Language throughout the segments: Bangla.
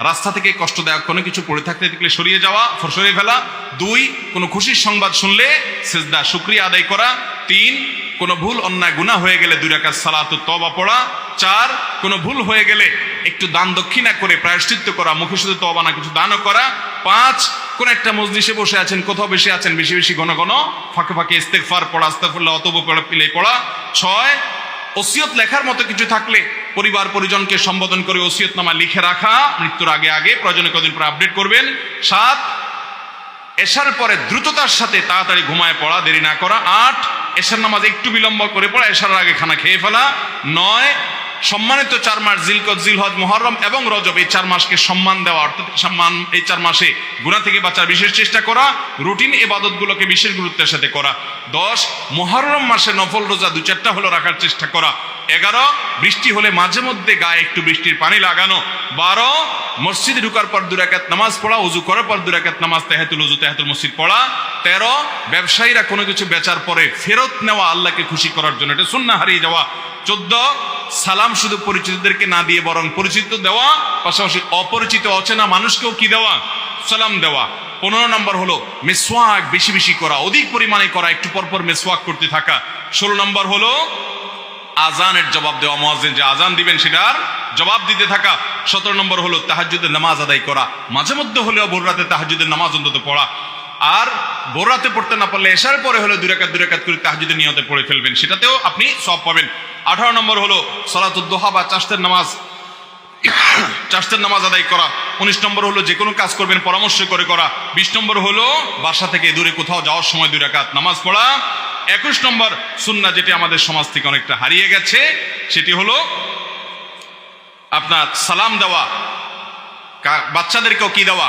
রাস্তা থেকে কষ্টদায়ক কোনো কিছু পড়ে থাকতে দেখলে সরিয়ে যাওয়া সরিয়ে ফেলা। দুই, কোনো খুশির সংবাদ শুনলে সেজদা, শুক্রিয়া আদায় করা। তিন, কোনো ভুল, অন্যায় গুণা হয়ে গেলে দুই রাকাত সালাত তবা পড়া। চার, কোনো ভুল হয়ে গেলে একটু দান দক্ষিণা করে প্রায়শ্চিত্ত করা, মুখে শুধু তবা না, কিছু দানও করা। পাঁচ, কোন একটা মজলিসে বসে আছেন, কোথাও বেশি আছেন, বেশি বেশি ঘন ঘন, ফাঁকে ফাঁকে ইস্তেকফার পড়া আস্তাফুল্লাহ অতব পড়া পিলে পড়া। ছয় ওসিয়ত লেখার মতো কিছু থাকলে পরিবার পরিজনকে সম্বোধন করে ওসিয়ত নামা লিখে রাখা, মৃত্যুর আগে আগে, প্রয়োজনে কদিন পরে আপডেট করবেন। সাত, এশার পরে দ্রুততার সাথে তাড়াতাড়ি ঘুমায় পড়া, দেরি না করা। আট, এশার নামাজ একটু বিলম্ব করে পড়া এশার আগে খানা খেয়ে ফেলা। নয় সম্মানিত চার মাস জিলকত, জিলহজ মোহরম এবং রজব, এই চার মাসকে সম্মান দেওয়া অর্থাৎ সম্মান, এই চার মাসে গুণা থেকে বাঁচার বিশেষ চেষ্টা করা, রুটিন এবাদতগুলোকে বিশেষ গুরুত্বের সাথে করা। দশ মোহরম মাসে নফল রোজা দু চারটা হলো রাখার চেষ্টা করা। এগারো, বৃষ্টি হলে মাঝে মধ্যে গায়ে একটু বৃষ্টির পানি লাগানো। বারো, মসজিদে ঢুকার পর দুরাকাত নামাজ পড়া, উজু করার পর দুরাকাত নামাজ, তেহাতুল উজু, তেহাতুল মসজিদ পড়া। তেরো, ব্যবসায়ীরা কোনো কিছু বেচার পরে ফেরত নেওয়া আল্লাহকে খুশি করার জন্য। এটা শূন্য হারিয়ে যাওয়া। চোদ্দ সালাম শুধু পরিচিতদেরকে না দিয়ে বরং পরিচিত দেওয়া, পাশাপাশি অপরিচিত অচেনা মানুষকেও কি দেওয়া? সালাম দেওয়া। পনেরো নম্বর হলো মেসওয়াক বেশি বেশি করা, অধিক পরিমাণে করা, একটু পরপর মেসওয়াক করতে থাকা। ষোলো নম্বর হলো আজানের জবাব দেওয়া মহাজিন যে আজান দিবেন সেটার জবাব দিতে থাকা। সতেরো নম্বর হলো তাহাজুদের নামাজ আদায় করা, মাঝে মধ্যে হলেও ভোর রাতে তাহাজুদের নামাজ অন্তত পড়া। আর ভোর রাতে পড়তে না পারলে এসার পরে হলে দুরাকাত দুরাকাত করে তাহাজুদের নিয়তে পড়ে ফেলবেন, সেটাতেও আপনি সব পাবেন। আঠারো নম্বর হলো সলাতুদ্দোহা বা চাষতের নামাজ। চাষের নামাজ আদায় করা। উনিশ নম্বর হলো যে কোনো কাজ করবেন, পরামর্শ করে করা। বিশ নম্বর হলো বাসা থেকে দূরে কোথাও যাওয়ার সময় দুই রাকাত নামাজ পড়া। একুশ নম্বর সুন্না যেটি আমাদের সমাজ থেকে অনেকটা হারিয়ে গেছে, সেটি হলো আপনার সালাম দেওয়া। বাচ্চাদেরকেও কি দেওয়া?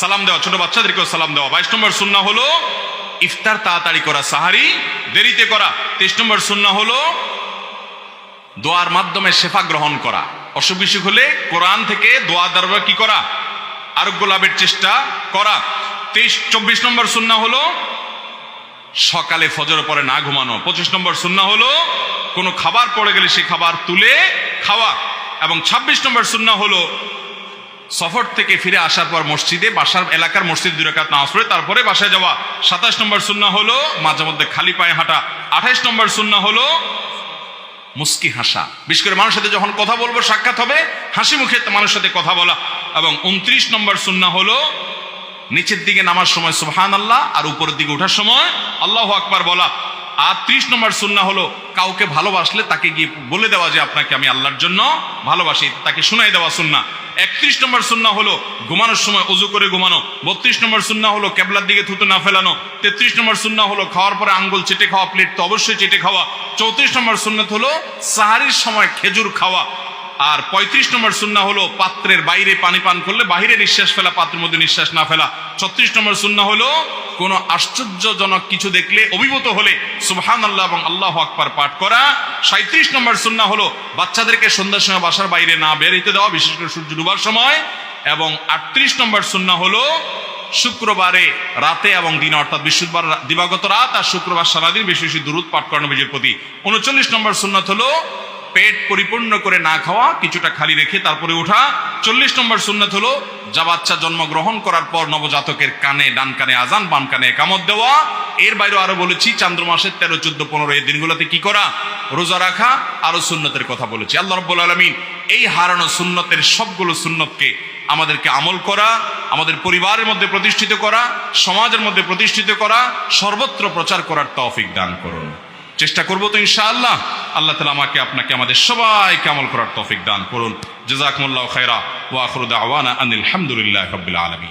সালাম দেওয়া, ছোট বাচ্চাদেরকেও সালাম দেওয়া। বাইশ নম্বর সুন্না হলো ইফতার তাড়াতাড়ি করা, সাহারি দেরিতে করা। তেইশ নম্বর সুন্না হলো দোয়ার মাধ্যমে শেফা গ্রহণ করা। অসুখ বিসুখ হলে কোরআন থেকে দোয়া দ্বারা কি করা? আরোগ্য লাভের চেষ্টা করা। তেইশ, চব্বিশ নম্বর সুন্না হলো, সকালে ফজর পরে না ঘুমানো। পঁচিশ নম্বর সুন্না হলো, কোনো খাবার পড়ে গেলে সে খাবার তুলে খাওয়া। এবং ২৬ নম্বর সুন্না হলো, সফর থেকে ফিরে আসার পর মসজিদে, বাসার এলাকার মসজিদ দুই রাকাত নামাজ পড়ে, তারপরে বাসায় যাওয়া। সাতাশ নম্বর সুন্না হলো, মাঝে মধ্যে খালি পায়ে হাঁটা। আঠাইশ নম্বর সুন্না হলো মুস্কি হাসা। বিশেষ করে মানুষের সাথে যখন কথা বলব, সাক্ষাৎ হবে, হাসি মুখে মানুষের সাথে কথা বলা। এবং উনত্রিশ নম্বর সুন্না হলো, নিচের দিকে নামার সময় সুহান আল্লাহ আর উপরের দিকে ওঠার সময় আল্লাহ আকবার বলা। আর ত্রিশ নম্বর সুন্না হলো, কাউকে ভালোবাসলে তাকে গিয়ে বলে দেওয়া যে আপনাকে আমি আল্লাহর জন্য ভালোবাসি, তাকে শুনাই দেওয়া সুন্না। একত্রিশ নম্বর সুন্না হলো, ঘুমানোর সময় অজু করে ঘুমানো। বত্রিশ নম্বর সুন্না হলো, কেবলার দিকে থুতু না ফেলানো। তেত্রিশ নম্বর সুন্না হলো, খাওয়ার পরে আঙ্গুল চেটে খাওয়া, প্লেট তো অবশ্যই চেটে খাওয়া। চৌত্রিশ নম্বর সুন্নত হলো, সাহারির সময় খেজুর খাওয়া। আর পঁয়ত্রিশ নম্বর সুন্না হলো পাত্রের বাইরে পানি পান করলে বাহিরে নিঃশ্বাস ফেলা, পাত্রের মধ্যে নিঃশ্বাস না ফেলা। ছত্রিশ নম্বর সুন্না হলো কোনো আশ্চর্যজনক কিছু দেখলে অভিভূত হলে সুবহান আল্লাহ এবং আল্লাহ আকবার পাঠ করা। সাঁত্রিশ নম্বর সুন্না হলো বাচ্চাদেরকে সন্ধ্যার সময় বাসার বাইরে না বেরোতে দেওয়া, বিশেষ করে সূর্য ডুবার সময়। এবং আটত্রিশ নম্বর সুন্না হলো শুক্রবারে রাতে এবং দিনে, অর্থাৎ বৃহস্পতিবার দিবাগত রাত আর শুক্রবার সারাদিন বেশি বেশি দূরত পাঠ করানো নিজের প্রতি। উনচল্লিশ নম্বর সুন্নাত হলো পেট পরিপূর্ণ করে না খাওয়া, কিছুটা খালি রেখে তারপরে ওঠা। চল্লিশ নম্বর সুন্নত হলো, যা বাচ্চা জন্মগ্রহণ করার পর নবজাতকের কানে, ডান কানে আজান, বাম কানে একামত দেওয়া। এর বাইরে আরও বলেছি, চান্দ্র মাসের তেরো, চোদ্দ, পনেরো এই দিনগুলোতে কি করা? রোজা রাখা, আরও সুন্নতের কথা বলেছি। আল্লাহ রব্বুল আলমিন এই হারানো সুন্নতের সবগুলো সুন্নতকে আমাদেরকে আমল করা, আমাদের পরিবারের মধ্যে প্রতিষ্ঠিত করা, সমাজের মধ্যে প্রতিষ্ঠিত করা, সর্বত্র প্রচার করার তৌফিক দান করুন। চেষ্টা করব তো ইনশাআল্লাহ। আল্লাহ তালা আমাকে, আপনাকে, আমাদের সবাইকে আমল করার তফিক দান করুন। জজাকমুল্লাহ খাইরা ওয়াখরুদ আওয়ানা আনিল হামদুলিল্লাহ রবিল আলমী